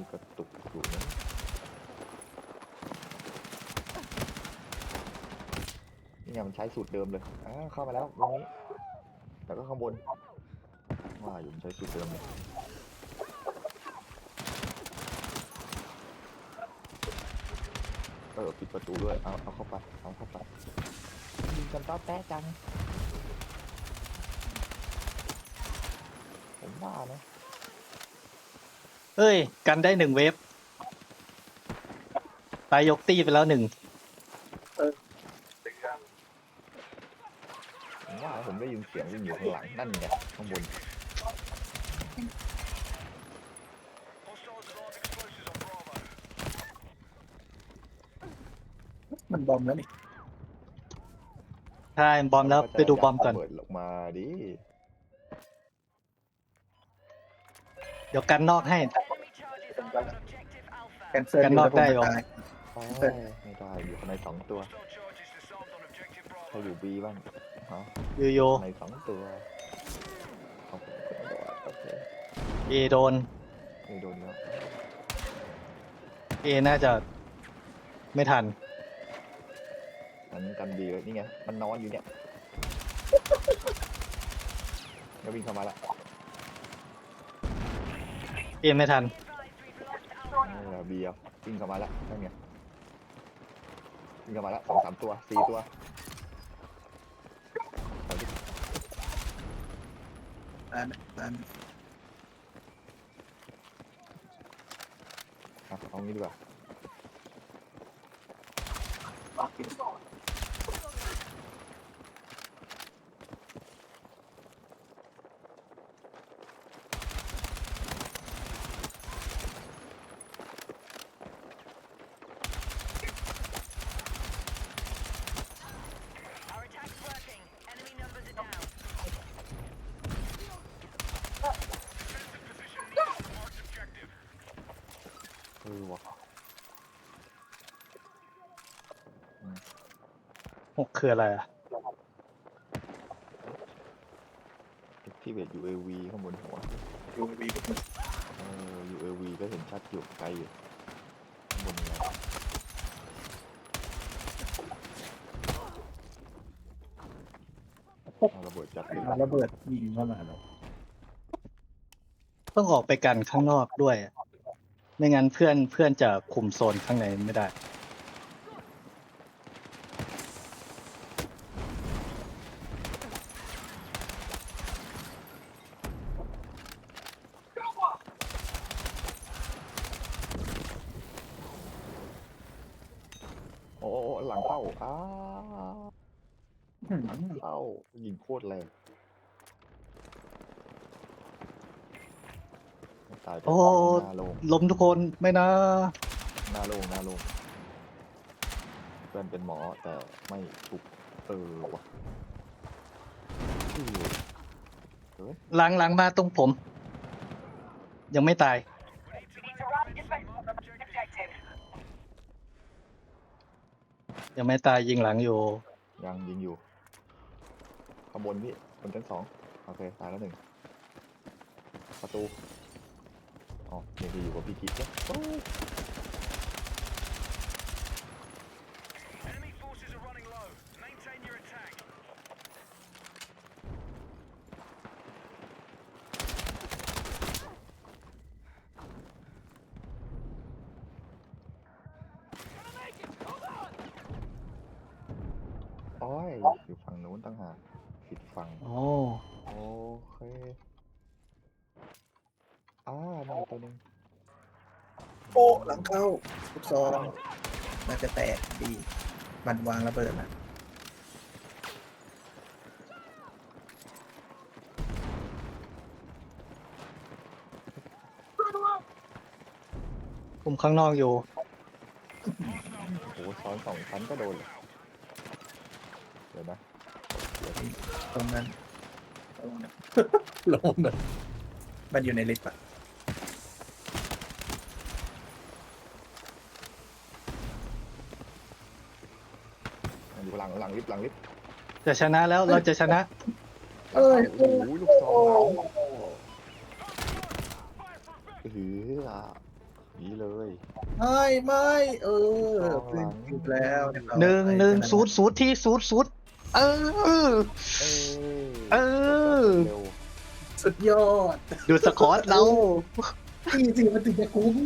นี่กระตุกอยู่นะนี่ไงมันใช้สูตรเดิมเลยอ่าเข้ามาแล้วตรงนี้แต่ก็ข้างบนว่าอยู่มันใช้สูตรเดิมเลยเออปิดประตูด้วย เอาเอาเข้าไป เอาเข้าไปยิงกันต้อแป๊ะจัง ผมว่านะ เอ้ย กันได้หนึ่งเวฟตายยกตีไปแล้วหนึ่งผมว่าผมได้ยินเสียงวิ่งอยู่ข้างหลังนั่นไงข้างบนมันบอมแล้วนี่ใช่บอมแล้วไปดูบอมก่อนเปิดออกมาดิเดี๋ยวกันนอกให้ แคนเซิลกันนอกได้เหรอตายอ๋อไม่ได้อยู่ข้างในสองตัวใครอยู่บีบ้างฮะยูโยในสองตัวเอาผมกดบอกว่าโอเคเอโดน ไม่โดนแล้วเอน่าจะไม่ทันมันกันดีเลยนี่ไงมันนอนอยู่เนี่ยแล้ววิ่งเข้ามาละเอไม่ทัน เออบีเอาวิ่งเข้ามาละนั่นไงวิ่งเข้ามาละสองสามตัวสี่ตัวเอาดิตายตายเอาเอางี้ดีกว่า หกคืออะไรอะ ที่เบส UAV ข้างบนหัวยูวีกับมึงเออ UAV ก็เห็นชัดอยู่ไกลอยู่ข้างบนไงเอาระเบิดจัดเลยเอาระเบิดยิงเข้ามาแล้วต้องออกไปกันข้างนอกด้วย ไม่งั้นเพื่อนเพื่อนจะคุมโซนข้างในไม่ได้ โอ้โอ้โอ้ หลังเข้าอ้าอืมหลังเข้ายิงโคตรแรงตายไปโอ้หน้าโลงล้มทุกคนไม่นะหน้าโลงหน้าโลงเพื่อนเป็นหมอแต่ไม่ถูกเออว่ะอือหลังหลังมาตรงผม ยังไม่ตาย ยังไม่ตายยิงหลังอยู่ ยังยิงอยู่ข้างบนพี่บนชั้นสองโอเคตายแล้วหนึ่งประตูอ๋อยังอยู่กับพี่กิ๊กเนี่ย โอ้ยโอ้ยอยู่ฝั่งนู้นตั้งหากผิดฝั่งโอ้โอเคอ่านั่นตัวหนึงโอ้หลังเข้าลูกซองน่าจะแตกดีมันวางระเบิดนะคุมข้างนอกอยู่โอ้โหซ้อนสองชั้นก็โดนเลยเดี๋ยวนะเดี๋ยวตรงนั้นตรงนั้นลงเลยมันอยู่ในลิฟต์อะมันอยู่หลังหลังลิฟต์หลังลิฟต์จะชนะแล้วเราจะชนะ เอ้ยโอ้โหลูกซองหลังหืออะนี่เลยไม่ไม่เออขึ้นอยู่แล้วเรียบร้อยหนึ่งหนึ่งศูนย์ศูนย์ที่ศูนย์ศูนย์ เออ เออเออเร็วสุดยอดดูสกอตเรานี่สิมันถึงจะคุ้ม